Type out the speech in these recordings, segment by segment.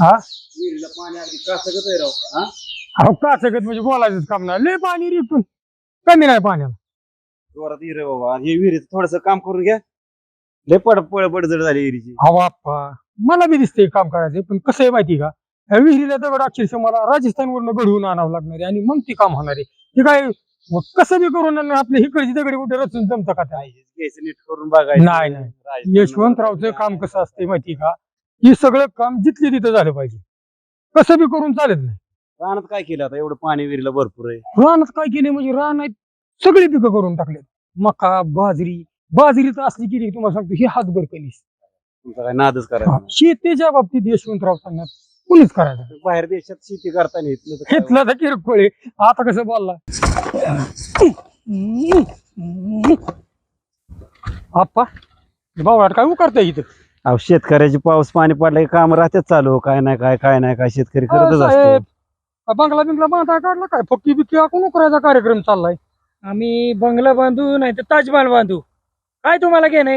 हा? हा? अहो का सगळं म्हणजे बोलायचंच काम नाही. लय पाणी रे पण कमी नाही पाण्याला. जोरात आहे बाबा. हे विहिरीचं थोडस काम करून घ्या. लय पड पड पडझड झाली विहिरीची. अहो बाप्पा. मला बी दिसतंय काम करायचं पण कसं आहे माहिती का? ह्या विहिरीला दगड अक्षरशः मला राजस्थानवरनं घडवून आणावं लागणार आहे आणि मग ती काम होणार आहे. ते काय मग कसं बी करून आणणार, आपल्या हिकडची दगडी कुठे रचून जमतं का काय घ्यायचं नीट करून बघायचं. नाही, नाही. राजस्थान- यशवंतरावचं काम कसं असते माहिती का? हे सगळं काम जिथले तिथं झालं पाहिजे. कसं बी करून चालत नाही. रानात काय केलं आता? एवढं पाणी विहिरीला भरपूर आहे. रानात काय केले म्हणजे रान आहेत सगळी पिकं करून टाकले मका बाजरी बाजरी तर असली की तुम्हाला सांगतो ही हातभर कलीस तुमचा काय नादच करायचा नाही. शेतीच्या बाबतीत यशवंतराव सांगणार कुणीच करायचं बाहेर देशात शेती करताना इथलं तर काय- घेतला तर किरकोळ आहे. आता कसं बोलला? आप्पा भावाट काय उकारताय इथं? अहो शेतकऱ्याची पाऊस पाणी पडलं की काम राहतेच चालू काय नाही काय काय नाही काय शेतकरी करतच साहेब असतो का बंगला बिंगला बांधा काढला काय? फक्की बिक्की आखून करायचा कार्यक्रम चाललाय. आम्ही बंगला बांधू नाही तर ताजमहाल बांधू. काय तुम्हाला घेणे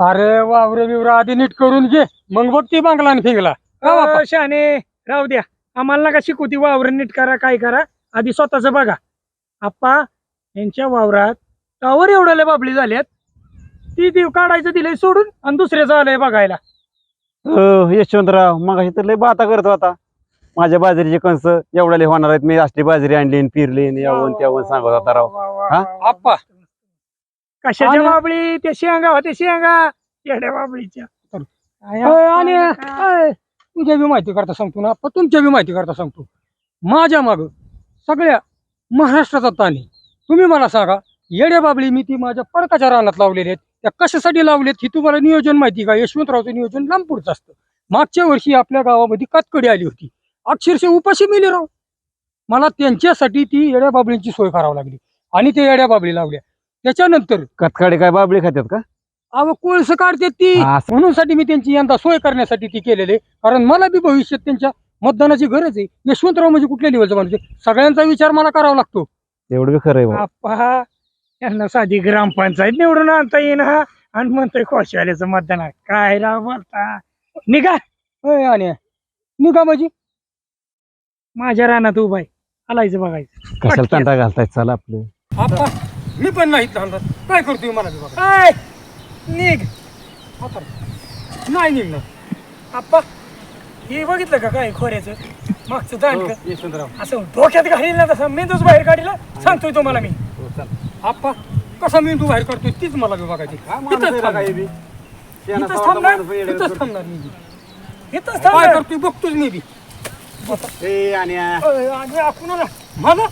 अरे वावर बिवर आधी नीट करून घे. मग बघ ती बंगला आणि फिंगला. का? शाने राहू द्या. आम्हाला नका शिकू ती वावर नीट करा काय करा. आधी स्वतःच बघा. आप्पा यांच्या वावरात टावर एवढ्याला बाबळी झाल्यात. ती ती काढायचं दिलंय सोडून आणि दुसऱ्याचं आलंय बघायला. हो, यशवंतराव मग तर लय बाता करत होता माझ्या बाजरीचे कंस एवढ्याले होणार आहेत. मी असली बाजरी आणली आणि यावून त्यावून सांगत होता राव. हा? आप्पा. कशाच्या आणि- बाबळी? त्या शेंगा होत्या शेंगा. येड्या बाबळीच्या. अय, आणि अय, तुझ्या बी माहिती करता सांगतो ना आप्पा. तुमच्या बी माहिती करता सांगतो. माझ्या माग सगळ्या महाराष्ट्राचा ताण आहे. तुम्ही मला सांगा येड्या बाबळी मी ती माझ्या पडकाच्या रानात लावलेले आहेत. त्या कशासाठी लावलेत ही तुम्हाला नियोजन माहिती का? यशवंतरावचं नियोजन लांब पुढचं असतं. मागच्या वर्षी आपल्या गावामध्ये कातकडी आली होती. अक्षरशः उपाशी मिले राव. मला त्यांच्यासाठी ती येड्या बाबळींची सोय करावी लागली. आणि ते येड्या बाबळी लावल्या. त्याच्यानंतर कथकाडे काय बाबळी खात्यात का? अव कोळस काढते ती. म्हणून साठी मी त्यांची यंदा सोय करण्यासाठी ती केलेली. कारण मला बी भविष्यात त्यांच्या मतदानाची गरज आहे. यशवंतराव म्हणजे कुठल्या लेवलचा माणूस सगळ्यांचा विचार मला करावा लागतो. एवढं खरं आहे यांना साधी ग्रामपंचायत निवडून आणता येईन हा. आणि म्हणतोय कोशाल्याचं मतदान आहे. काय राव बोलता? निघा. होय, आणि निघा म्हणजे. माझ्या रानात उभा आहे. आलायचं बघायचं. कशाला तंटा घालताय? चला आपलं. आप्पा मी पण नाही थांबत काय करतोय मला बी बघा. काय निघ. नाही निघणार. आप्पा हे बघितलं का काय खोऱ्याचं? मागचं दांड हो. असं डोक्यात घालील ना तसं मेंदूच बाहेर काढीला सांगतोय तुम्हाला मी. आप्पा कसा मी तू बाहेर करतोय तीच मला बी बघायची. इथंच थांब. इथंच थांबणार. इथंच थांबणार? मी बी. इथंच काय थांब करतोय? बघतोच मी बी. आणि आपण मला?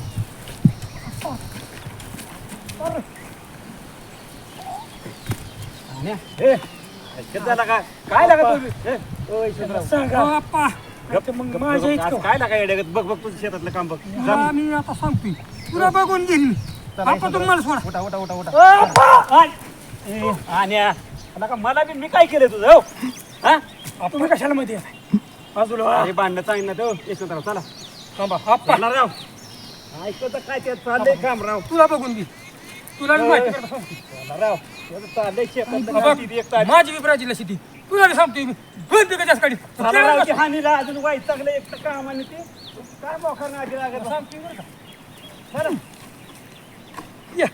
काय लागत काय लागा बघ बघ तुझं शेतातलं काम बघ. मी आता सांगतोय. तुला बघून घेईन मी आप्पा तुम्हाला सोडा. उठा उठा उठा उठा. आणि नका मला बी मी काय केलं तुझं हो? हा? तुम्ही कशाला मध्ये येताय? बाजूला. अरे भांडणं सांगितलं तो यशवंतराव चला. थांबा. आप्पा राव. ऐकत काय ते चाललंय काम राव. तुला बघून तुला बी माहिती सांगतो. चला राव. चाललंय एक तारीख. माझी विब्राजीला शेती. तुला बी सांगतोय मी. दोन पिकाच्याच गाडी चला राव, की हानीला अजून वाईट चांगलं एक तर काम आणि ते. काय मोखर आधी लागत? सांगतोय बरं का? बरं.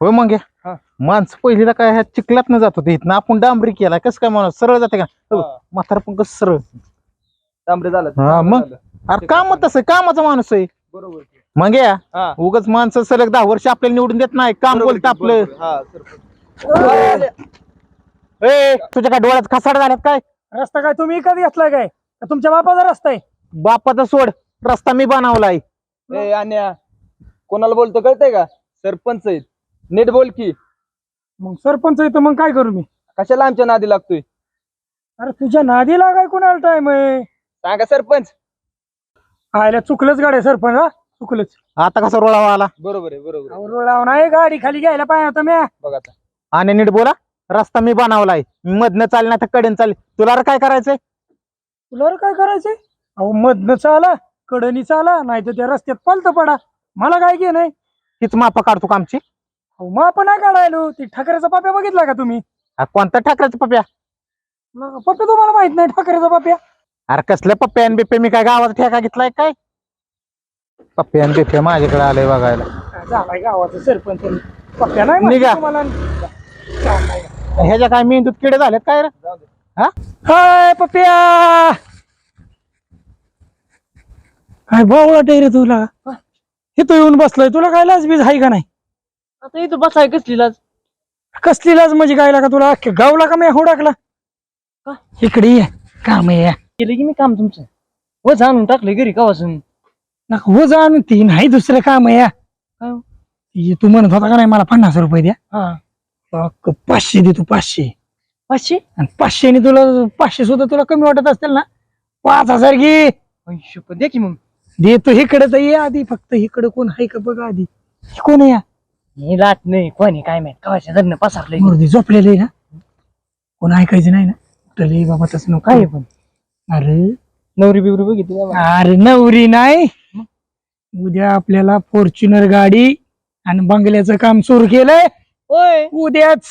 होय मग. हा. माणसं पहिलीला काय ह्या चिखलात न जात होते. इथनं आपण डांबरी केला. कसं काय माणूस सरळ जाते का? हो, म्हातारा पण कसं सरळ. तांबरे झालं. हा मग? अरे काम तसं कामाचा माणूस आहे. बरोबर. मग या हा. उगाच माणसं सलग दहा वर्ष आपल्याला निवडून देत नाही. काम बोलत आपलं. हा सरपंच. ए तुझ्या काय डोळ्यात खसाड झाल्यात काय? रस्ता काय तुम्ही कधी घेतलाय काय? का तुमच्या बापाचा रस्ता आहे? बापाचा सोड. रस्ता मी बनवलाय. ए अन्या कोणाला बोलतो कळतंय का? सरपंच आहेत. नीट बोल की. मग सरपंच आहे तर मग काय करू मी? कशाला आमच्या नादी लागतोय? अरे तुझ्या नादी लागाय कुणाला टाइम आहे? सांगा सरपंच. आयला चुकलंच गाड्या सरपंच हा? चुकलंच. आता कसा रोळावा आला? बरोबर आहे बरोबर आहे. रोडावर नाही गाडी खाली घ्यायला पाहिजे होता म्या. बघ आता. आणि नीट बोला रस्ता मी बनवलाय मधनं चाल नाही तर कडेन चाल तुला रे काय करायचंय? तुला रे काय करायचंय? अहो मधनं चाला कडनी चाला नाही तर त्या रस्त्यात पालत पडा. मला काय घे नाही? तीच मापा काढतो का आमची? अहो मग आपण नाही काढायलो. ती ठाकरेचा पाप्या बघितला का तुम्ही? हा, कोणता ठाकराचा पप्या? पप्पा तुम्हाला माहीत नाही ठाकरेचा पप्प्या अरे कसलं पप्पे आणि बिप्पे? मी काय गावाचा ठेका घेतलाय काय? पप्पे आणि बिप्पे माझ्याकडे आलंय बघायला. झालाय गावाचा सरपंच. पप्प्या नाही माहिती निघा. तुम्हाला. ह्याच्या काय मेंदूत किडे झालेत काय रे? हाय पप्प्या! काय बावळा रे तुला. इथं येऊन बसलोय. तुला काय लाज बीज आहे का नाही? आता इथं बसाय कसली लाज कसली लाज म्हणजे काय का तुला? अख्ख्या गावला का मी हुडाकला? इकडे ये. काम आहे केलं की मी काम तुमचं? व जाणून टाकलं घरी कवासून. नका हो जाणून ती नाही दुसरं काम आहे काय हो? ती तू म्हणत होता का नाही मला पन्नास रुपये द्या. हा. अख्खं पाचशे दे तू पाचशे. पाचशे? आणि पाचशेने तुला पाचशे सुद्धा तुला कमी वाटत असतील ना? पाच हजार घे. ऐंशी पण द्या की मग. देतो इकडे तर ये आधी फक्त इकडे कोण आहे का बघा आधी. हे कोण आहे या? हे लाट नाही कोणी काय माहीत कवाच्या धरणं पसारलंय. मूर्ती झोपलेलं आहे ना? कोण ऐकायचं नाही ना? कुठले बाबा तसं नको. काय आहे पण. अरे. नवरी बिवरी बघितली का बा? अरे नवरी नाही. उद्या आपल्याला फॉर्च्युनर गाडी आणि बंगल्याचं काम सुरू केलंय. ओय उद्याच.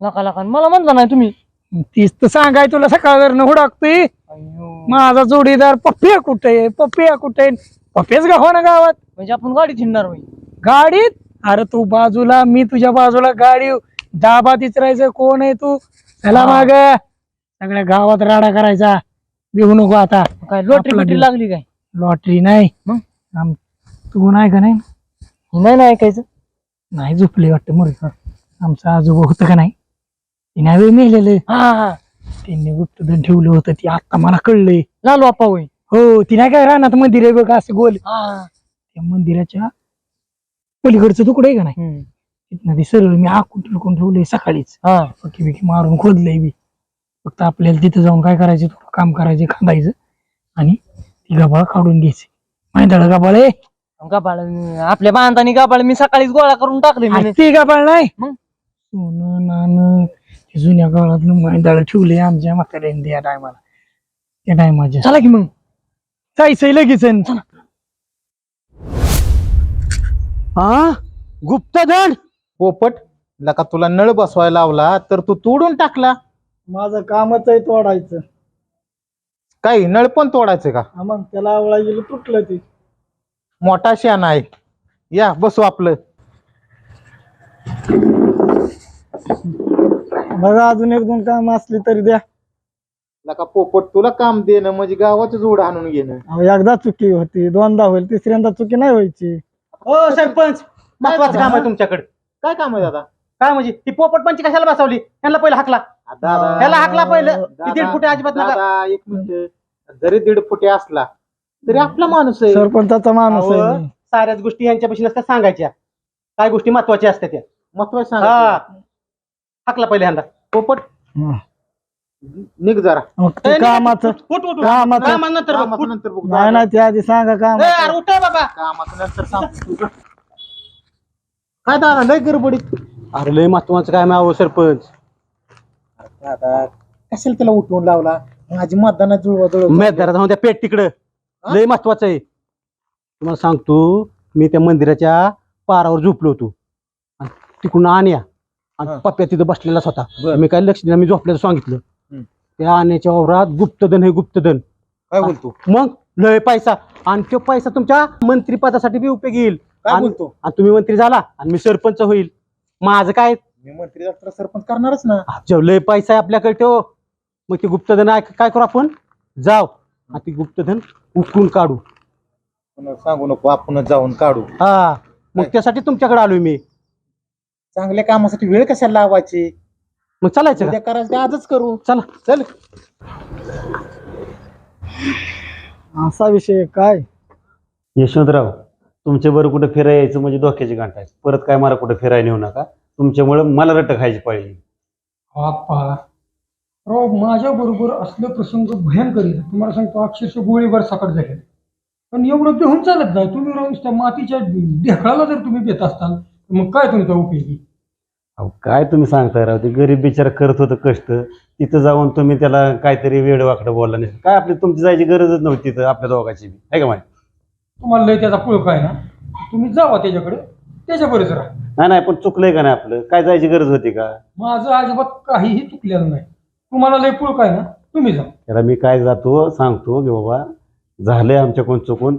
लका लका मला म्हणता नाही तुम्ही. तीच तर सांगाय तुला सकाळ हुडाकतोय. अय्यो. माझा जोडीदार पप्पिया कुठे पप्पिया कुठे पप्पेच गाव ना गावात? म्हणजे आपण गाडी थिंडणार होई गाडीत? अरे तू बाजूला मी तुझ्या बाजूला गाडी दाबात इचरायचं कोण आहे तू? चला हा. माग. सगळ्या गावात राडा करायचा. बिहू नको आता. काय लोटरी बिटरी. लागली काय? लॉटरी नाही. मग? आम- तू नाही का नाही? हे नाही ना ऐकायचं. नाही झोपले वाटतं मग आमचं आजोबा होतं का नाही? ते नाही वेळ मेलेलं हा हा. त्यांनी गुप्तधन ठेवलं होतं ती आता मला कळलंय. लालू आप्पा होय हो ती नाही काय रानात मंदिर आहे बघ असं गोल. हा. त्या मंदिराच्या पलीकडचं तुकडं आहे का नाही. तिथनं ते सरळ मी आखून टुलकून ठेवलंय सकाळीच. हा. पक्की बिकी मारून खोदलंय बी फक्त आपल्याला तिथं जाऊन काय करायचं थोडं काम करायचं खांदायचं आणि ती गबाळ काढून घ्यायची. माहिती गबाळ आहे. गाबाळ आपल्या बांधानी गाबाळ मी सकाळीच गोळा करून टाकले मी ती गबाळ नाही. मग? सोनं नाणं जुन्या काळातलं मांदाळ ठेवले आमच्या म्हाताऱ्याने त्या टायमाला. त्या टायमाच्या. चला की मग. जायचंय लगेच हा गुप्तधन? पोपट लका तुला नळ बसवायला लावला तर तू तोडून टाकला. माझं कामच आहे तोडायचं. काही नळ पण तोडायचं का? मग त्याला आवळा गेलं तुटलं ते. मोठा शान आहे. या बसू आपलं. बघा अजून एक दोन काम असली तरी द्या. लका पोपट तुला काम देणं म्हणजे गावाचं जोड आणून घेणं. अहो, एकदा चुकी होती दोनदा होईल तिसऱ्यांदा चुकी नाही व्हायची. हो सरपंच महत्वाचं काम आहे तुमच्याकडे. काय काम आहे दादा? काय म्हणजे ती पोपट पंची कशाला बसवली? त्यांना पहिला हाकला. दादा त्याला हाकला पहिलं. ती दीड फुटे अजिबात नका. दादा एक मिनिट. जरी दीड फुटे असला तरी आपला माणूस आहे. सरपंचाचा माणूस आहे मी. साऱ्याच गोष्टी यांच्यापाशी नसतात सांगायच्या. काय गोष्टी महत्त्वाच्या असतात त्या. महत्वाचं हा. सांग हाकला पहिले ह्यांना पोपट. हं. निघ जरा. कामाचं उठ, उठ, उठ, उठ. कामाचं- कामानंतर बघ, कामाचं उठ. नंतर बघू. नाही नाही ते आधी सांगा काम ए, अरे उठ रे बाबा. कामाचं नंतर काय दादा लय गडबडीत. अरे लय महत्वाचं काय मावं सरपंच? दादा कशाला त्याला उठवून लावला? माझी मतदानात जुळवा जुळव मैदानात जाऊन त्या पेट तिकडं. लय महत्वाचं आहे. तुम्हाला सांगतो मी त्या मंदिराच्या पारावर झोपलो होतो. आणि तिकडून आण्या आणि. पप्प्या तिथं बसलेलाच होता. मी काय लक्ष दिलं मी झोपल्याचं सांगितलं. त्या आण्याच्या वावरात गुप्तधन हे गुप्तधन. काय बोलतो? मग लय पैसा. आणि तो पैसा तुमच्या मंत्रीपदासाठी बी उपयोगी येईल. काय आणि बोलतो? आणि तुम्ही मंत्री झाला आणि मी सरपंच होईल. माझं काय? मी मंत्री झालो सरपंच करणारच ना. लय पैसा आहे आपल्याकडे ठेव मग ते गुप्तधन आहे, काय करू आपण? जाव आणि ते गुप्तधन उकळून काढू. सांगू नको आपण जाऊन काढू. हा. मग? त्यासाठी तुमच्याकडे आलोय मी. चांगल्या कामासाठी वेळ कशाला लावायची? मग चालायचं का? उद्या करायचं आजच करू. चला. चल. असा विषय काय? यशवंतराव तुमच्या बरं कुठं फिरायला यायचं म्हणजे डोक्याची गांठ आहे. परत काय मला कुठं फिरायला नेऊ नका. तुमच्यामुळे मला रट्ट खायची पाळी बाप्पा राव माझ्या बरोबर असलं प्रसंग भयंकर. तुम्हाला सांगतो अक्षरशः गोळीबार सकट झाले पण एवढं बेहून चालत नाही. तुम्ही राहून त्या मातीच्या ढेकळाला जर तुम्ही देत असताल मग काय तुमचा उपयोगी अहो काय तुम्ही सांगताय राव? ते गरीब बिचारा करत होतं कष्ट. तिथं जाऊन तुम्ही त्याला काहीतरी वेळ वाकडं बोलला नाही. काय आपली तुमची जायची गरजच नव्हती तिथं आपल्या दोघाची बी. आहे का माहिती तुम्हाला लय त्याचा पुळका आहे ना? तुम्ही जावा त्याच्याकडे. त्याच्याबरोबर राहा. नाही नाही पण चुकलंय का नाही आपलं? काय जायची गरज होती का? माझं अजिबात काहीही चुकलेलं नाही. तुम्हाला लय पुळ काय ना? तुम्ही जा. त्याला मी काय जातो सांगतो की बाबा झालंय आमच्याकडून चुकून.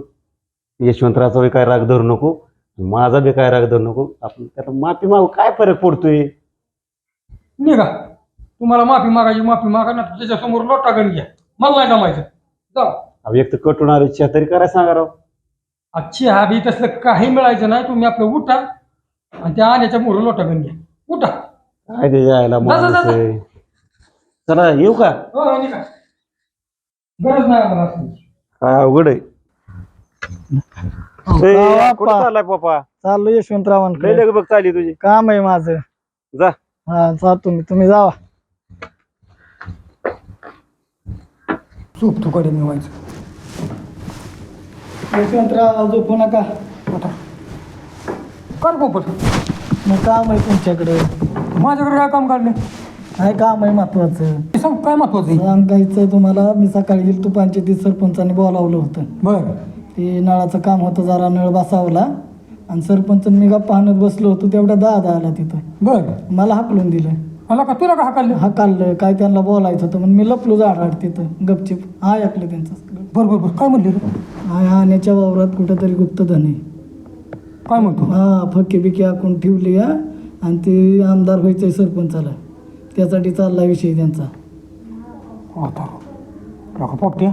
यशवंतराचा काय राग धरू नको. माझा बी काय राग धरू नको. आपण त्याला माफी मागू. काय फरक पडतोय? निघा. तुम्हाला माफी मागायची माफी मागा ना त्याच्यासमोर लोटा गण घ्या. मला नाही जमायचं. जा. अहो, एक तर कटून इच्छा तरी करायला सांगा राव. आजची हवी तसलं काही मिळायचं नाही. तुम्ही आपलं उठा आणि त्या आण्याच्या मोर लोटा गण घ्या. उठा. काय ते जायला जा, जा, माणूस जा. आहे. चला येऊ का? हो हो, निघा. गरज नाही आम्हाला असली. काय अवघड आहे. बाप्पा. कुठं चाललाय पप्पा? चाललो लय यशवंतरावांकडे चालली तुझी. काम आहे माझं. जा. हा जा तुम्ही. तुम्ही जावा. तुकडे मिळवायचं यशवंतराव झोपू नका. कर मग काम आहे तुमच्याकडे. माझ्याकडे काय काम काढलं काय काम आहे महत्वाचं? ते सांग काय महत्वाचं आहे? सांगायचं तुम्हाला मी सकाळी गेलो तू पंचायतीत सरपंचाने बोलावलं होतं. बर. ते नळाचं काम होतं जरा नळ बसावला. आणि सरपंच मी गप्पा आणत बसलो होतो तेवढा दादा आला तिथं. बर. मला हाकलून दिलं. मला का तुला का हाकाललं? हाकाललं काय त्यांना बोलायचं होतं म्हणून मी लपलो झाड तिथं गपचिप. हा ऐकलं त्यांचं सगळं. बर बर बर. काय म्हणले रे? हा आण्याच्या वावरात कुठंतरी गुप्तधन आहे. काय म्हणतो? हा फक्के बिके आखून ठेवली हा. आणि ते आमदार व्हायचंय सरपंचाला. त्यासाठी चालला विषय त्यांचा. आता. पोपट्या.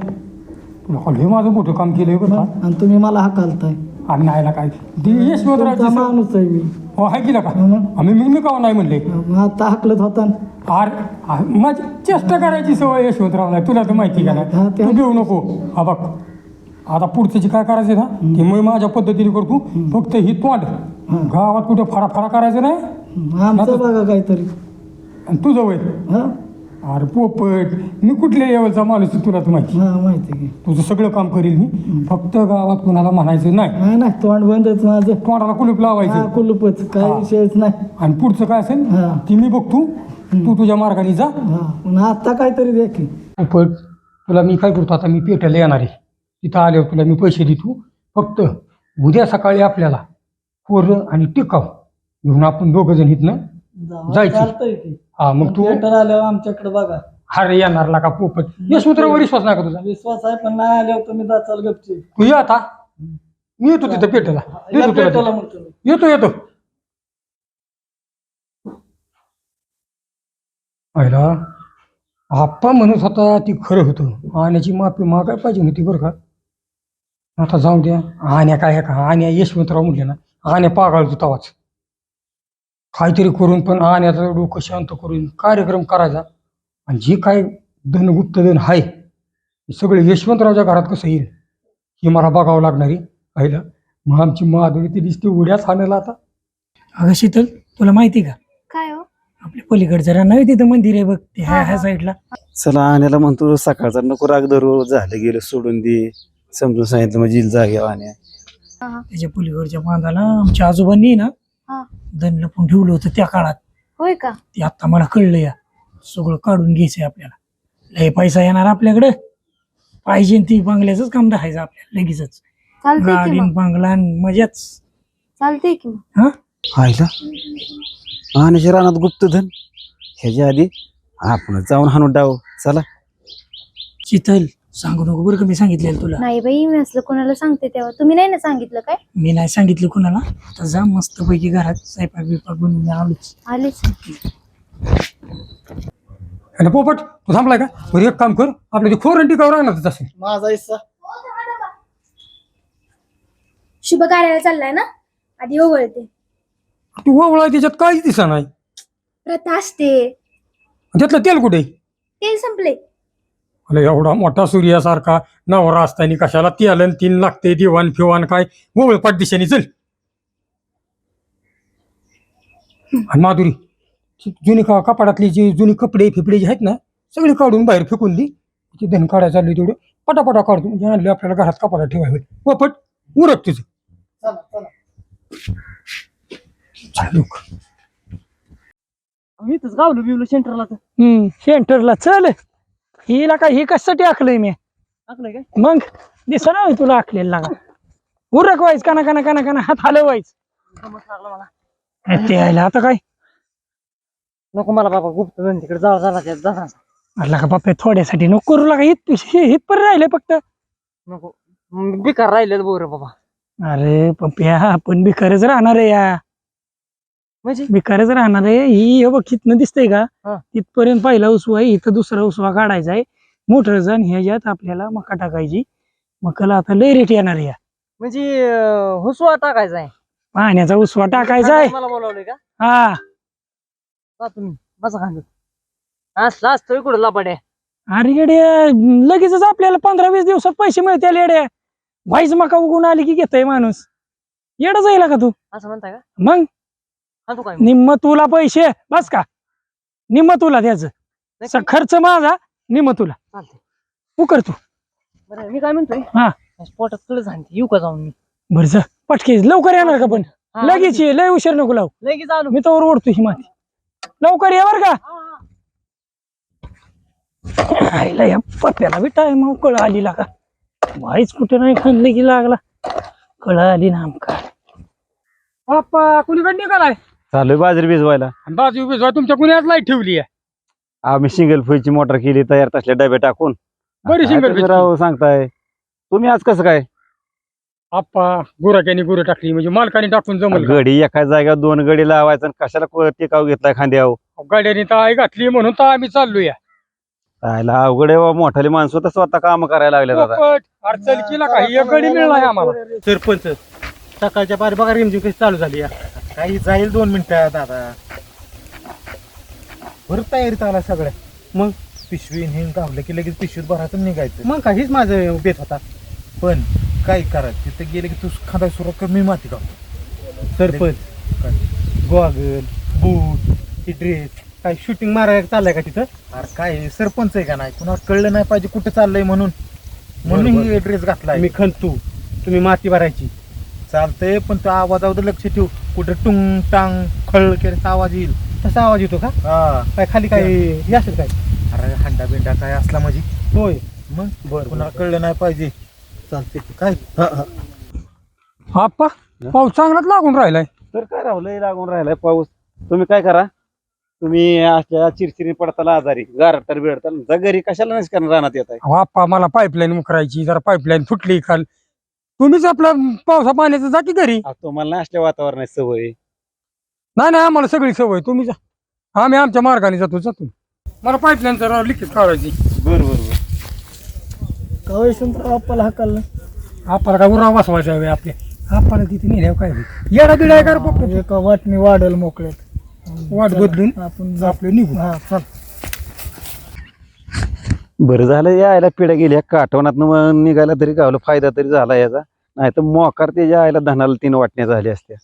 लय माझं मोठं काम केलंय बरं का? आणि तुम्ही मला हाकालताय. आणि नाही ना काय? ते तुमचा माणूस आहे मी. हो आहे की का मग? आम्ही मी मी का नाही म्हणले? मग आता हाकलत होता ना. आर आ- माझी चेष्टा करायची सवय यशवंतराव नाही तुला तर माहिती का? हा, नाही ते- तू देऊ नको. हा बघ. आता पुढचं काय करायचं ना ते मी माझ्या पद्धतीने करतो. फक्त ही तोंड. गावात कुठे फडा फडा करायचं नाही? आमचं बघा काहीतरी. आणि तुझं वय हा. अरे पोपट मी कुठल्या लेवलचा माणूस आहे तुला तर माहिती? हा माहिती की. तुझं सगळं काम करील मी. फक्त गावात कुणाला म्हणायचं नाही. नाही नाही तोंड बंदच माझं. तोंडाला कुलूप हा लावायचं कुलूपच. काय हा. विषयच नाही. आणि पुढचं काय असेल? हा. ती मी बघतो. तू तुझ्या मार्गाने जा. हा पण आता काहीतरी द्या की. पोपट तुला मी काय करतो? आता मी पेटायला येणार आहे. तिथं आल्यावर तुला मी पैसे देतो. फक्त उद्या सकाळी आपल्याला कोरं आणि टिकाव घेऊन आपण दोघं जण इथनं जायची. चालतंय की. हा मग तू? थिएटर आल्यावर आमच्याकडे बघा. हारे येणार का पोपट यशवंतरावर विश्वास नाही का तुझा? विश्वास आहे पण नाही आल्यावर तुम्ही जाचाल गपची तू ये आता. मी येतो तिथं पेटायला देतो तुला भेटायला ते. मग तुम्ही येतो येतो. पहिला आप्पा म्हणत होता ती खरं होतं. आण्याची माफी मागाय पाहिजे होती बरं का. आता जाऊ द्या. आण्या काय का? आण्या यशवंतराव म्हणले ना. आण्या पागाळतो तवाच. काहीतरी करून पण आण्याचं डोकं शांत करून कार्यक्रम करायचा. आणि जे काय धन गुप्तधन आहे हे सगळं यशवंतरावच्या घरात कसं येईल? ही मला बघावं लागणारी पहिलं? मग आमची माधुरी ती दिसते उड्याच हाणायला आता. अगं शीतल तुला माहिती का? काय हो? आपल्या पलीकडचं रान आहे तिथं मंदिर आहे बघ ते ह्या ह्या साईडला. चला आण्याला म्हणतो सकाळचा नको राग धरू झालं गेलं सोडून दे. समजून सांगितलं म्हणजे जाग्यावर आण्या. त्याच्या पलीकडच्या बांधाला आमच्या आजोबांनी ना. धन लपून ठेवलं होतं त्या काळात. होय का? ते आता मला कळलं या. सगळं काढून घ्यायचंय आपल्याला. लय पैसा येणार आपल्याकडे? पाहिजे ती बंगल्याच काम दाखायचं आपल्याला लगेचच. चालतंय की गाडी मग? बंगला आणि मजाच. चालतंय की मग? हा? आण्याच्या रानात गुप्तधन ह्याच्या आधी आपण जाऊन हाणून डाव चला. शीतल सांगू नको बरं का मी सांगितलेलं तुला. नाही बाई मी असलं कोणाला सांगते तेव्हा. तुम्ही नाही ना सांगितलं काय? मी नाही सांगितलं कुणाला. आता जा मस्त पैकी घरात स्वयंपाक बिपाक बनवून मी आलोच. आलेच. अरे पोपट तू थांबलाय का? बरं एक काम कर आपल्या ते खोर टिकावर राहणार असेल. माझा हिस्सा. शुभ कार्याला चाललाय ना? आधी ओवळते. तू वळा त्याच्यात काहीच दिसा नाही. प्रथा असते. त्यातलं तेल कुठे? तेल संपले अरे एवढा मोठा सूर्यासारखा नवरा असताना कशाला तेल आणि तीन लागते दिवाण फिवान काय? वळ पाठ दिशेने चल. आणि माधुरी ती जुनी का कपाडातली जी जुनी कपडे फिपडे जे आहेत ना सगळे काढून बाहेर फेकून दी. ती धन काढायला चालली तेवढं. पटापटा काढतो. म्हणजे आणले आपल्याला घरात कपाडात ठेवावे वपट उरक तुझं मी इथंच गावलो बिवलो सेंटरला तर. हम्म सेंटरला चल. हिला काय हे कशासाठी आखलंय मी? काय? मग दिसा ना तुला आखलेला लागा. उरक व्हायच काना काना काना काना हात हलवायच ते यायला आता काय? नको मला बाबा गुप्त तिकडे जाऊ झाला दादा म्हणला का बाप्पा थोड्यासाठी नको करू लागा. हित हितपर्यंत राहिले फक्त. नको. बेकार राहिले बोर बाबा. अरे पप्प्या आपण भिकारच राहणार आहे या. म्हणजे? भिकारच राहणार आहे. ही हे बघ कितनं दिसतंय का? हा. तिथपर्यंत पहिला उसवा आहे इथं दुसरा उसवा काढायचा आहे. मोटर जण ह्याच्यात आपल्याला मका टाकायची. मकाला आता लय रेट येणार आहे या. म्हणजे अं, हुसवा टाकायचा आहे. पाण्याचा उसवा टाकायचा आहे. मला बोलावलंय का? हा. जा तुम्ही बसा खांदत असला असतोय कुठं लपाड्या अरे येडे लगेचच आपल्याला पंधरा वीस दिवसात पैसे मिळतील येडे व्हाईच मका उगून आली की घेतोय माणूस. येडा जाईल का तू? असं म्हणताय का? मग? हा तू निम्म तुला पैसे बस का? निम्म तुला द्यायचं. स- खर्च माझा निम्म तुला. चालतंय. तू बरं मी काय म्हणतोय? हा. पोटात तुला सांगते येऊ का जाऊन मी? बरं जा. पटके लवकर येणार का पण? हा, लगेच ये लय उशीर नको लावू. लगेच आलो. मी तर ओढतो ही माती. लवकर ये बर का. आईला या पप्प्याला बी टाइम कळ आली लागा. वाईच कुठे नाही की लागला. कळ आली ना आमका. बाप्पा कुणीकडे निघालाय? चालू बाजरी भिजवायला. आणि बाजू उभी तुमच्या कुणी आज लाइट ठेवली आहे. आम्ही सिंगल फुईची मोटर केली तयार तसल्या डबे टाकून. बरी सिंगल. राव सांगताय तुम्ही आज कसं काय? आप्पा गुराक्याने गुरं टाकली म्हणजे मालकाने टाकून जमल का? गडी एका जागेवर दोन गडी लावायचं आणि कशाला को- टिकाव घेतलाय खांद्यावर गाड्याने तर आई घातली म्हणून तर आम्ही चाललोय. राहायला अवघड आहे बा, मोठाले माणसं तर स्वतः काम करायला लागले पोपट, अडचण केला काही एक गडी मिळणार आम्हाला. सरपंच सकाळच्या पारी बघा रिमझिम कशी चालू झाली या. काही जाईल दोन मिनिटात आता. बरं तयारीत आला सगळ्या. मग पिशवी हे गावलं की लगेच पिशवीत भरायचं आणि निघायचं. मग काहीच माझं बेत होता. पण काय करायचं? तिथे गेले की तू खांदा सुरुवात कर मी माती काढतो सरपंच. गॉगल बूट ती ड्रेस काय शूटिंग मारायला चाललाय का तिथं? अरे काय सरपंच आहे का नाही? कुणाला कळलं नाही पाहिजे कुठं चाललंय म्हणून. म्हणून ही ड्रेस घातलाय. मी खंतू. तुम्ही माती भरायची. चालतंय पण तो आवाजावर लक्ष ठेव. कुठं टुंग टांग खळ केल्याचा आवाज येईल. तसा आवाज येतो का? हा. काय खाली काय हे असेल काय? अरे हंडा बिंडा काय असला म्हणजे होय. मग? बरं कुणाला कळलं नाही पाहिजे. चालते काय? आप्पा पाऊस चांगलाच लागून राहिलाय. तर काय राहुलंय लागून राहिलाय पाऊस. तुम्ही काय करा? तुम्ही अशा चिरचिरी पडताला आजारी. गारटर बिरताल जा घरी कशाला नाही कारण रानात येत आहे अहो, आप्पा मला पाईपलाईन करायची जरा पाईपलाईन फुटली काल तुम्हीच आपलं पावसा पाण्याचं जा की घरी. तुम्हाला नाही असल्या वातावरणाची सवय. नाही नाही आम्हाला सगळी सवय. तुम्ही जा. आम्ही आमच्या मार्गाने जातो जातो मला पाईपलाईनचं राव लिखित काढायची बर बर बर. कवा यशवंतराव आपल्याला काय उराव बसवायचा आहे आपल्या. आपल्याला तिथे नेल्यावर काय होईल? येडा बिडा कर पप्पा एका वाटणी वाढल मोकळ्यात. वाट बदलून आपण आपलं निघू. हा चल. बरं झालं यायला पिढ्या गेल्या काठवणात निघायला तरी गावला फायदा तरी झाला याचा. नाही तर मोकार त्याच्या आयला धनाला तीन वाटण्या झाल्या असत्या.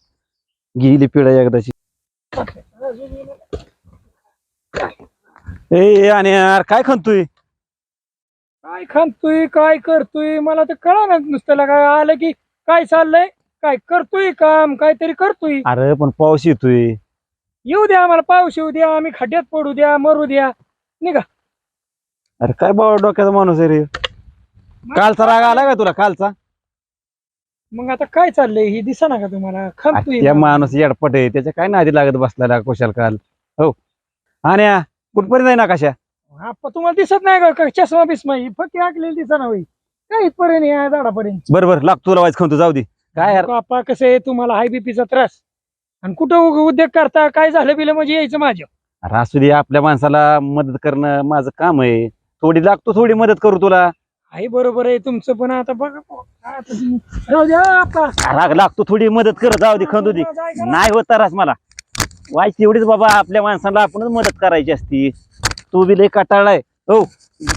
गेली पिढ्या एकदाची. ए आणि यार काय खणतोय? काय खातोय काय करतोय मला तर कळा नुसतं काय आलं की काय चाललंय काय करतोय काम काहीतरी करतोय. अरे पण पाऊस येतोय. येऊ द्या आम्हाला पाऊस येऊ द्या आम्ही खड्ड्यात पडू द्या मरू द्या. निघा. अरे काय बाबा डोक्याचा माणूस आहे रे? कालचा राग आला का तुला? कालचा? मग आता काय चाललंय? हे दिसा ना का तुम्हाला? खातोय त्या माणूस येडपट आहे. त्याच्या काय नादी लागत बसलेला कुशाल काल? हो. आणि या, कुठपर्यंत आहे ना कशा आप्पा तुम्हाला दिसत नाही का? का चष्मा बिस्मा? ही फक्त आखलेली दिसा ना होई काय इथपर्यंत या झाडापर्यंत? बरं बरं. लागतो तुला वाईस खंतू जाऊ दे. काय यार? आप्पा कसं आहे? तुम्हाला हाय बीपीचा त्रास. आणि कुठं उग- उद्योग करता? काय झालं बिलं? म्हणजे यायचं माझ्या अरे असू दे आपल्या माणसाला मदत करणं माझं काम आहे. थोडी लागतो थोडी मदत करू तुला. आहे बरोबर आहे तुमचं पण आता बघा काय आता तुम्ही- राहू द्या आप्पा राग लागतो थोडी मदत कर जाऊ दे खंदू दे. नाही होत त्रास मला. वाईस एवढीच बाबा आपल्या माणसाला आपणच मदत करायची असती. तू बी लय कटाळलाय हो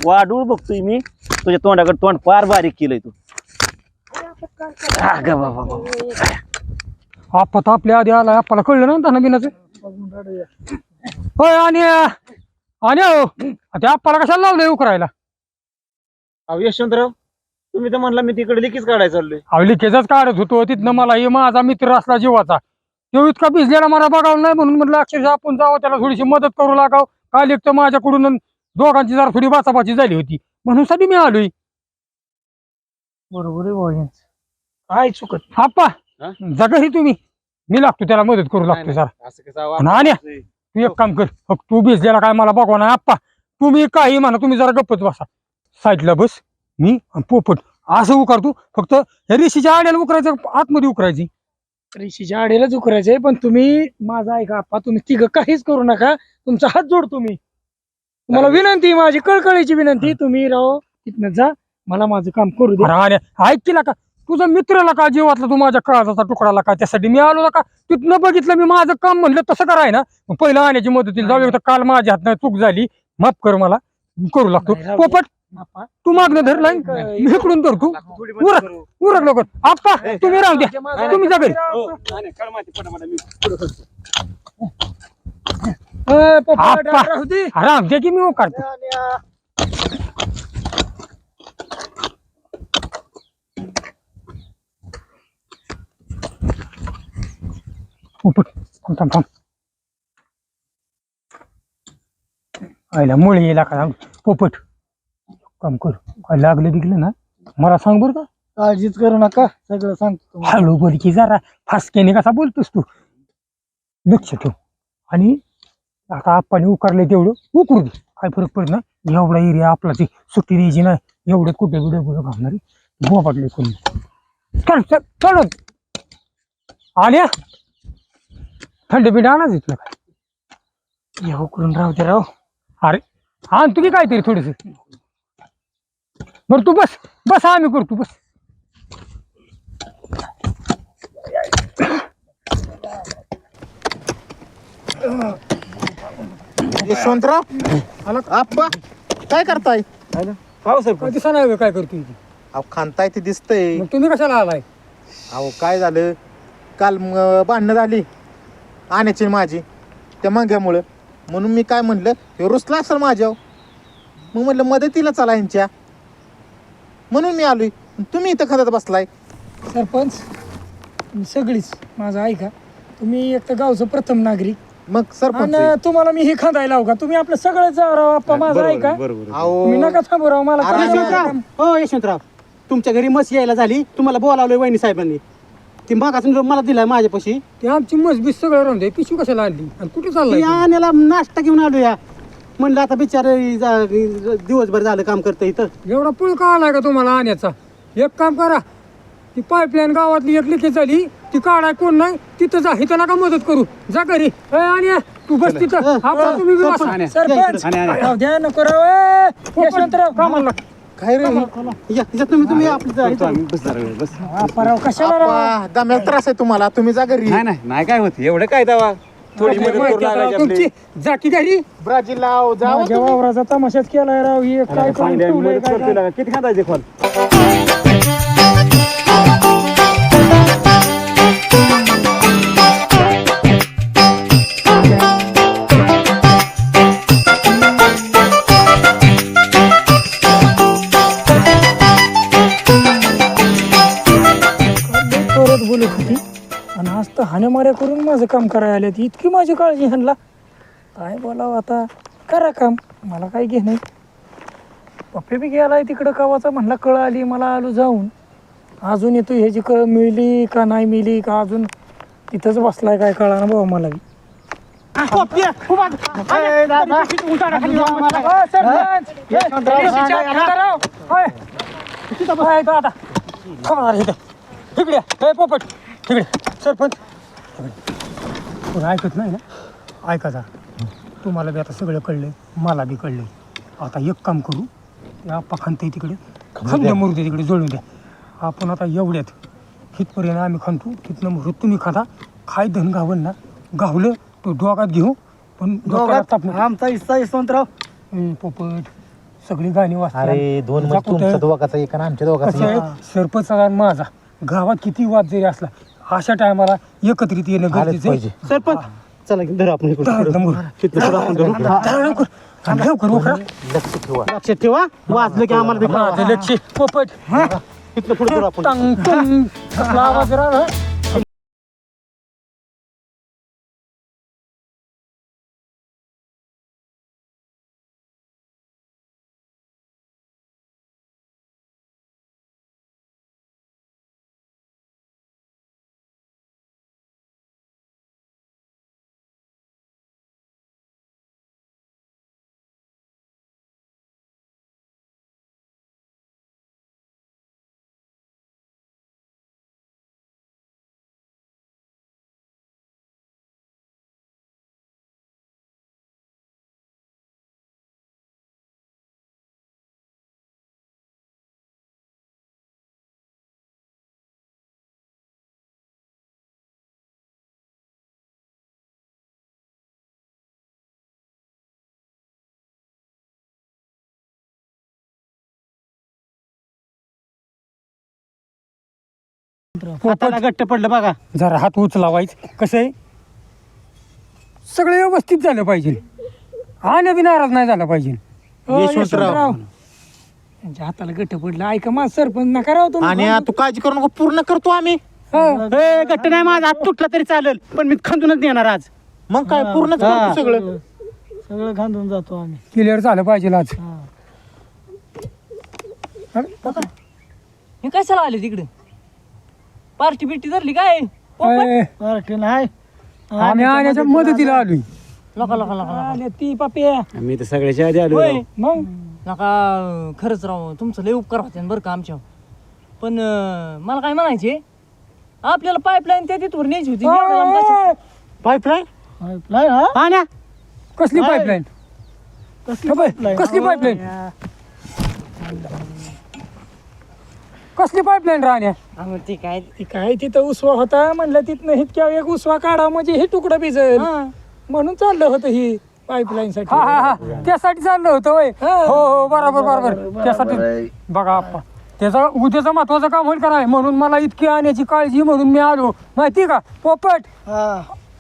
वाढूळ बघतोय मी. तुझ्या तोंडाकडे तोंड फार बारीक केलंय तू. ग बाबा बाबा. आपल्या आधी आला आपल्याला कळलं ना धना बिनाचं. होय आणि आणि हो ते आप्पाला कशाला लावलंय उकरायला? अहो यशवंतराव तुम्ही तर म्हणला मी तिकडे लिकीच काढायला चाललोय. आवली केजच काढत होतो तिथनं मला हे माझा मित्र असला जीवाचा. तो इतका भिजलेला मला बघावं नाही म्हणून म्हटलं अक्षरशः आपण जावं त्याला थोडीशी मदत करू लागाव. काल एक तर माझ्याकडून दोघांची जरा थोडी बाचाबाची झाली होती. म्हणून साठी मी आलोय. बरोबर आहे भाऊ यांचं. काय चुकत? आप्पा हा? जगाही तुम्ही. मी लागतो त्याला मदत करू लागतो जरा. असं कसं तू एक काम कर फक्त तू भिजलेला काय मला बघवा ना आप्पा. तुम्ही काही म्हणा तुम्ही जरा गप्पच बसा. साईडला बस मी आणि पोपट. असं उकारतो फक्त या रेशीच्या आड्याला उकरायचं आतमध्ये उकरायची. रेशीच्या आडेलाच उकरायचंय पण तुम्ही माझा ऐका आप्पा तुम्ही तिघं काहीच करू नका. तुमचा हात जोडतो मी तुम्हाला विनंती माझी कळकळीची विनंती तुम्ही राव तिथनं जा. मला माझं काम करू दे. ऐक केला का तुझा मित्राला का जीवातला तू माझ्या काळजाचा तुकडाला का? त्यासाठी मी आलो का? तिथनं बघितलं मी माझं काम म्हणलं तसं कराय ना. मग पहिलं आणण्याची मदतीला जाऊ तर काल माझ्या हातनं चूक झाली. माफ कर मला. करू लागतो. नाही. पोपट तू मागणं धरलाय मी इकडून धरतो. उरक उरक लवकर. आप्पा तुम्ही राहू द्या. तुम्ही जा घरी. आप्पा. राहू दे. राम द्या की मी काढतो पोपट थांब थांब थांब आईला मुळे येला का पोपट काम कर काय लागलं बिगलं ना मला सांग बरं का काळजीच करू नका सगळं सांगतो. हळू बोल की जरा फासक्याने कसा बोलतोस तू लक्ष ठेव आणि आता आपण उकारले तेवढं उकरू दे काय फरक पडत ना एवढा एरिया आपला ते सुट्टी द्यायची नाही एवढे कुठे कुठे कुठे घालणार बोबाटले कोणी चल चल चल आल्या थंड पिंड आणा तिथलं काय? या उकरून राहू दे राव. अरे आण तुम्ही काहीतरी थोडस बरं तू बस बस आम्ही करतो बस. यशवंतराव आप्पा काय करताय? दिसा नाही काय करतो अहो खानताय ते दिसतंय. मग तुम्ही कशाला आलाय? अहो काय झालं? काल भांडणं झाली. आण्याची माझी. त्या मांग्यामुळं. म्हणून मी काय म्हणलं हे रुसला असेल माझ्यावर. मग म्हणलं मदतीला चला यांच्या. म्हणून मी आलोय. तुम्ही इथं खात बसलाय. सरपंच तुम्ही सगळीच माझं ऐका. तुम्ही एक तर गावचं प्रथम नागरिक. मग सरपंच आणि तुम्हाला मी हे खांदायला लावू का? तुम्ही आपलं सगळं जा राव आप्पा माझं ऐका. अहो तुम्ही नका थांबू राव मला अरे, यशवंतराव. हो यशवंतराव. तुमच्या घरी मस यायला झाली. तुम्हाला बोलावलंय वहिनी साहेबांनी. ती मागासून मला दिलाय माझ्यापाशी ते आमची मसबीस सगळं राहून दे पिशवी कशाला आणली? आणि कुठे चाललाय ती तू? आण्याला नाश्ता घेऊन आलो या. म्हणलं आता बिचार दिवसभर झालं काम करतं इथं. एवढा पुळ का आलाय का तुम्हाला आण्याचा? एक काम करा ती पाईपलाईन गावातली एक लिकेज झाली ती काढाय कोण नाही तिथं जा इथं नका मदत करू. जा घरी. ए, आण्या तू बस तिथं. आपला तुम्ही बी बसा. सरपंच. राव द्या नको राव ए, यशवंतराव कामाला लाग. काय रे? या या तुम्ही तुम्ही आपलं इथं- आप्पा राव कशाला राव? आप्पा, दम्याला त्रास आहे तुम्हाला. तुम्ही जा घरी. नाही नाही काय होत? एवढं काय दावा? थोडी मदत करू माहिती आहे राव लागायची तुमची जा की घरी. ब्राजील लाव जा माझ्या वावराचा तमाशाच केलाय राव हे काय करून ठेवलंय काय काय? किती खांदायचे खोल? हाण्यामाऱ्या करून माझं काम करायला आले इतकी माझी काळजी ह्यांना. काय बोलावं आता? करा काम. मला काय घे नाही पप्पे बी गेलाय तिकडं कवाचा म्हणला कळ आली मला आलो जाऊन. अजून येतो ह्याची कळ मिळली का नाही मिळली का? अजून तिथंच बसलाय काय कळा ना बाबा मला बी. अ! ए, राव. होय. इथं आता. पोपट. सरपंच. कोण ऐकत नाही ना? ऐका जा. तुम्हाला बी आता सगळं कळलंय मला बी कळलंय. आता एक काम करू या खानते तिकडे. खांद्या मुर्दे तिकडे जळून द्या. आपण आता एवढ्यात हितपर्यंत आम्ही खांतो तिथनं मुहूर्त तुम्ही खाता खाय धन गावल ना? गावलं तो दोघात घेऊ पण डोक्याला ताप नको. आमचा हिस्सा यशवंतराव ए, पोपट सगळी गाणी वाचतात अरे दोन म्हणजे कुठं? तुमचं दोघाचं एक आणि आमच्या कसं दोघाचं आहे? सरपंच माझा. गावात किती वाद जरी असला अशा टायमाला एकत्रित येणं गरजेचं आहे. सरपंच चला धरू आपण इकडून. धरा आपण धरू. लवकर. आणि लवकर उकरा. ठेवा लक्षात ठेवा वाचलं की आम्हाला. माझं लक्ष पोपट पुढे धरू आपण टंग टंग कसला आवाज राहिला हाताला गट्ट पडलं बघा. जरा हात उचलावायच कसं आहे? सगळं व्यवस्थित झालं पाहिजे. आणि बी नाराज नाही झाला पाहिजे. हो, यशवंतराव. यशवंतराव. त्यांच्या हाताला गट पडलं. ऐका माझ सरपंच नका राव तुम्ही. आणि तू काळजी करू नको पूर्ण करतो आम्ही. ए, गट्ट नाही माझा. हात तुटला तरी चालेल. पण मी खंदूनच देणार आज. मग काय पूर्णच करतो सगळं? सगळं खांदून जातो आम्ही. क्लिअर झालं पाहिजे आज. हे कशाला आले तिकडे? पार्टी बिर्टी धरली काय? पार्टी नाही. आम्ही आणण्याच्या मदतीला आलोय. लका लका लका आले ती पापिया मी तर सगळ्याच्या आधी आलो. होय मग? नका खरंच राव तुमचं लय उपकार होते बरं का आमच्या पण अं, मला काय म्हणायचे? आपल्याला पाईपलाईन त्या तिथवर न्यायची होती एवढ्या लांब? पाईपलाईन पाईपलाईन हा? पाण्या कसली पाईपलाईन कसली पाईपलाईन कसली पाईपलाईन राहण्या हा, मग ते काय ती काय तिथं उसवा होता म्हणलं तिथनं इतक्या एक उसवा काढा म्हणजे हे तुकडं भिजल. हा. म्हणून चाललं होतं ही पाईपलाईन साठी हा हा हा. त्यासाठी चाललं होतं होय? हो. हो बरोबर बरोबर. त्यासाठी बघा आप्पा. त्याचा उद्याचं महत्वाचं काम होईल का नाही? म्हणून मला इतकी आणण्याची काळजी म्हणून मी आलो. माहिती का? पोपट.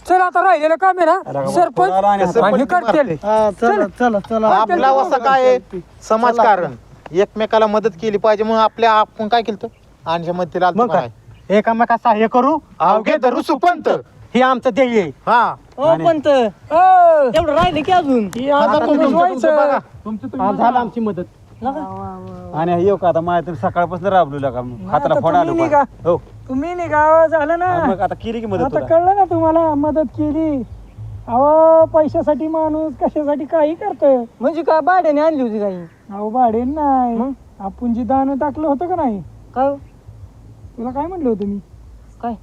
चल आता राहिलेलं काम आहे ना? सरपंच आणि हे करतील. चला. चला चला. आपला वसा काय आहे? समाजकारण. एकमेकाला मदत केली पाहिजे म्हणून आपल्या आपण काय केलं आणि मदतीला आलतो मग काय? काय एकामेका सहाय्य करू? अवघे धरू सुपंत. हे आमचं ध्येय आहे. हा. हो पण तर तेवढं राहिले की अजून? ही आता तुम्ही व्हायचं. हा, झालं आमची मदत. आणि येऊ का आता? माझ्या तुम्ही सकाळपासून राबलो का हाताला आता फोड आलो का? निघा. हो. तुम्ही निघावं झालं ना. मग आता केली की मदत आता तुला? कळलं ना तुम्हाला मदत केली. अहो पैशासाठी माणूस कशासाठी काही करतोय? म्हणजे काय? भाड्याने आणली होती काही? अहो भाडे नाही. आपण जी दान टाकलं होतं का नाही? काय हो? तुला काय म्हणलं होतं मी? काय?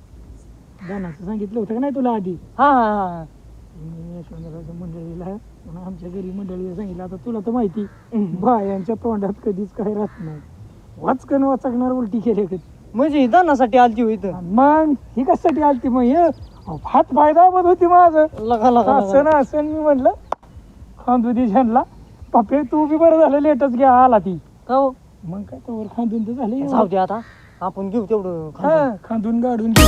दानाचं सांगितलं होतं का नाही तुला आधी? हा हा हा मी यशवंतरावच्या मंडळीला पुन्हा आमच्या घरी मंडळीला सांगितलं. आता तुला तर माहिती बायांच्या तोंडात कधीच काही राहत नाही. वाचकन वाचकणार उलटी केले कधी. म्हणजे दानासाठी आलती होती इथं. मग ही कशासाठी आलती मग? हे? अहो, हात फायदा होत होती माझं. लगा लगा असं ना असं मी म्हटलं खांदू दे झनला पप्पे तू बी बरं झालं लेटच घ्या आला ती. का हो? मग काय तोवर खांदून तर झाले. जाऊ दे आता. आपण घेऊ तेवढं हा खांदून. गाडून घेऊ.